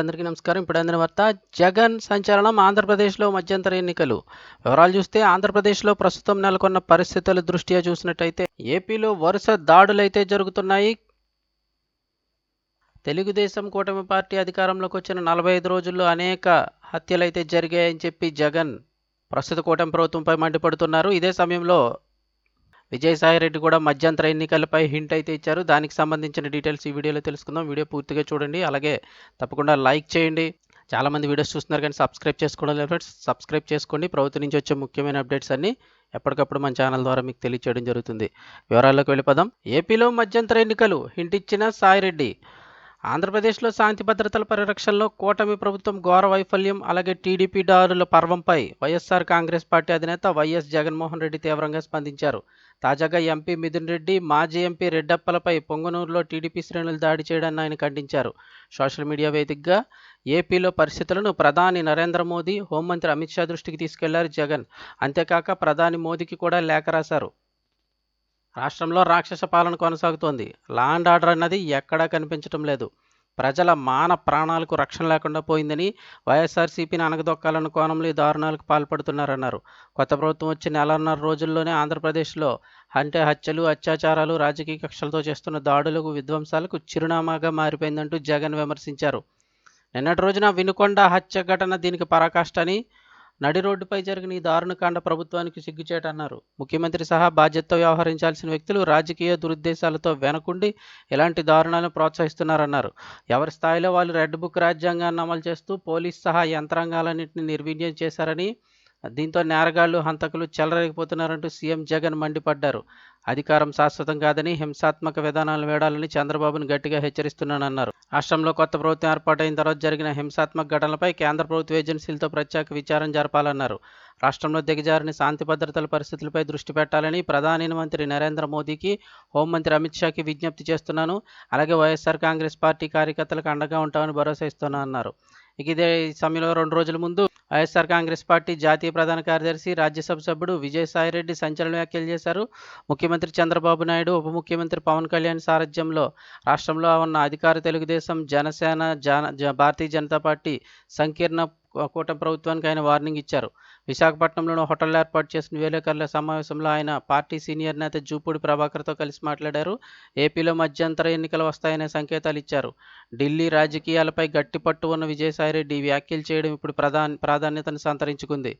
అందరికీ నమస్కారం. ఇప్పుడు అందిన వార్త జగన్ సంచలనం ఆంధ్రప్రదేశ్లో మధ్యంతర ఎన్నికలు. వివరాలు చూస్తే ఆంధ్రప్రదేశ్లో ప్రస్తుతం నెలకొన్న పరిస్థితుల దృష్ట్యా చూసినట్టయితే ఏపీలో వరుస దాడులైతే జరుగుతున్నాయి. తెలుగుదేశం కూటమి పార్టీ అధికారంలోకి వచ్చిన నలభై ఐదు రోజుల్లో అనేక హత్యలైతే జరిగాయని చెప్పి జగన్ ప్రస్తుత కూటమి ప్రభుత్వంపై మండిపడుతున్నారు. ఇదే సమయంలో విజయసాయిరెడ్డి కూడా మధ్యంతర ఎన్నికలపై హింట్ అయితే ఇచ్చారు. దానికి సంబంధించిన డీటెయిల్స్ ఈ వీడియోలో తెలుసుకుందాం. వీడియో పూర్తిగా చూడండి. అలాగే తప్పకుండా లైక్ చేయండి. చాలామంది వీడియోస్ చూస్తున్నారు కానీ సబ్స్క్రైబ్ చేసుకోవడం లేదు ఫ్రెండ్స్ సబ్స్క్రైబ్ చేసుకోండి. ప్రభుత్వం నుంచి వచ్చే ముఖ్యమైన అప్డేట్స్ అన్ని ఎప్పటికప్పుడు మన ఛానల్ ద్వారా మీకు తెలియచేయడం జరుగుతుంది. వివరాల్లోకి వెళ్ళిపోదాం. ఏపీలో మధ్యంతర ఎన్నికలు. హింట్ ఇచ్చిన సాయిరెడ్డి ఆంధ్రప్రదేశ్లో శాంతి భద్రతల పరిరక్షణలో కూటమి ప్రభుత్వం ఘోర వైఫల్యం అలాగే టీడీపీ దారుల పర్వంపై వైఎస్ఆర్ కాంగ్రెస్ పార్టీ అధినేత వైఎస్ జగన్మోహన్ రెడ్డి తీవ్రంగా స్పందించారు. తాజాగా ఎంపీ మిథున్ రెడ్డి మాజీ ఎంపీ రెడ్డప్పలపై పొంగనూరులో టీడీపీ శ్రేణులు దాడి చేయడాన్ని ఆయన ఖండించారు. సోషల్ మీడియా వేదికగా ఏపీలో పరిస్థితులను ప్రధాని నరేంద్ర మోదీ హోంమంత్రి అమిత్ షా దృష్టికి తీసుకెళ్ళారు జగన్. అంతేకాక ప్రధాని మోదీకి కూడా లేఖ రాశారు. రాష్ట్రంలో రాక్షస పాలన కొనసాగుతోంది. లా అండ్ ఆర్డర్ అన్నది ఎక్కడా కనిపించడం లేదు. ప్రజల మాన ప్రాణాలకు రక్షణ లేకుండా పోయిందని వైఎస్ఆర్సీపీని అనగదొక్కాలన్న కోణంలో ఈ దారుణాలకు పాల్పడుతున్నారన్నారు. కొత్త ప్రభుత్వం వచ్చి నెలన్నర రోజుల్లోనే ఆంధ్రప్రదేశ్లో అంటే హత్యలు అత్యాచారాలు రాజకీయ కక్షలతో చేస్తున్న దాడులకు విధ్వంసాలకు చిరునామాగా మారిపోయిందంటూ జగన్ విమర్శించారు. నిన్నటి రోజున వినుకొండ హత్య ఘటన దీనికి పరాకాష్ట అని నడి రోడ్డుపై జరిగిన ఈ దారుణకాండ ప్రభుత్వానికి సిగ్గుచేటన్నారు ముఖ్యమంత్రి సహా బాధ్యతతో వ్యవహరించాల్సిన వ్యక్తులు రాజకీయ దురుద్దేశాలతో వెనకుండి ఇలాంటి దారుణాలను ప్రోత్సహిస్తున్నారన్నారు. ఎవరి స్థాయిలో వాళ్ళు రెడ్ బుక్ రాజ్యాంగాన్ని అమలు చేస్తూ పోలీస్ సహా యంత్రాంగాలన్నింటినీ నిర్వీర్యం చేశారని దీంతో నేరగాళ్ళు హంతకులు చెలరేగిపోతున్నారంటూ సీఎం జగన్ మండిపడ్డారు. అధికారం శాశ్వతం కాదని హింసాత్మక విధానాలు వేడాలని చంద్రబాబును గట్టిగా హెచ్చరిస్తున్నానన్నారు. రాష్ట్రంలో కొత్త ప్రభుత్వం ఏర్పాటైన తర్వాత జరిగిన హింసాత్మక ఘటనలపై కేంద్ర ప్రభుత్వ ఏజెన్సీలతో ప్రత్యేక విచారం జరపాలన్నారు. రాష్ట్రంలో దిగజారిన శాంతి భద్రతల పరిస్థితులపై దృష్టి పెట్టాలని ప్రధాని మంత్రి నరేంద్ర మోదీకి హోంమంత్రి అమిత్ షాకి విజ్ఞప్తి చేస్తున్నాను. అలాగే వైఎస్ఆర్ కాంగ్రెస్ పార్టీ కార్యకర్తలకు అండగా ఉంటామని భరోసా ఇస్తున్నానన్నారు. ఇక ఇదే సమయంలో రెండు రోజుల ముందు వైఎస్ఆర్ కాంగ్రెస్ పార్టీ జాతీయ ప్రధాన కార్యదర్శి రాజ్యసభ సభ్యుడు విజయసాయిరెడ్డి సంచలన వ్యాఖ్యలు చేశారు. ముఖ్యమంత్రి చంద్రబాబు నాయుడు ఉప ముఖ్యమంత్రి పవన్ కళ్యాణ్ సారథ్యంలో రాష్ట్రంలో ఉన్న అధికార తెలుగుదేశం జనసేన జన భారతీయ జనతా పార్టీ సంకీర్ణ కూటమి ప్రభుత్వానికి ఆయన వార్నింగ్ ఇచ్చారు. విశాఖపట్నంలోని హోటల్ ఏర్పాటు చేసిన విలేకరుల సమావేశంలో ఆయన పార్టీ సీనియర్ నేత జూపూడి ప్రభాకర్తో కలిసి మాట్లాడారు. ఏపీలో మధ్యంతర ఎన్నికలు వస్తాయనే సంకేతాలు ఇచ్చారు. ఢిల్లీ రాజకీయాలపై గట్టి పట్టు ఉన్న విజయసాయిరెడ్డి వ్యాఖ్యలు చేయడం ఇప్పుడు ప్రధాన ప్రాధాన్యతను సంతరించుకుంది.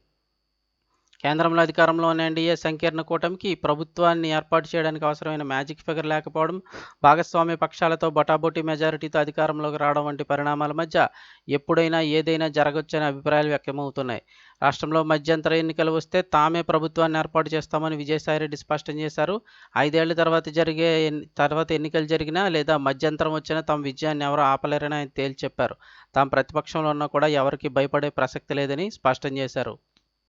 కేంద్రంలో అధికారంలో ఉన్న ఎన్డీఏ సంకీర్ణ కూటమికి ప్రభుత్వాన్ని ఏర్పాటు చేయడానికి అవసరమైన మ్యాజిక్ ఫిగర్ లేకపోవడం భాగస్వామ్య పక్షాలతో బటాబోటీ మెజారిటీతో అధికారంలోకి రావడం వంటి పరిణామాల మధ్య ఎప్పుడైనా ఏదైనా జరగొచ్చనే అభిప్రాయాలు వ్యక్తమవుతున్నాయి. రాష్ట్రంలో మధ్యంతర ఎన్నికలు వస్తే తామే ప్రభుత్వాన్ని ఏర్పాటు చేస్తామని విజయసాయిరెడ్డి స్పష్టం చేశారు. ఐదేళ్ళ తర్వాత జరిగే తర్వాత ఎన్నికలు జరిగినా లేదా మధ్యంతరం వచ్చినా తమ విజయాన్ని ఎవరు ఆపలేరని ఆయన తేల్చి చెప్పారు. తాము ప్రతిపక్షంలో ఉన్నా కూడా ఎవరికి భయపడే ప్రసక్తి లేదని స్పష్టం చేశారు.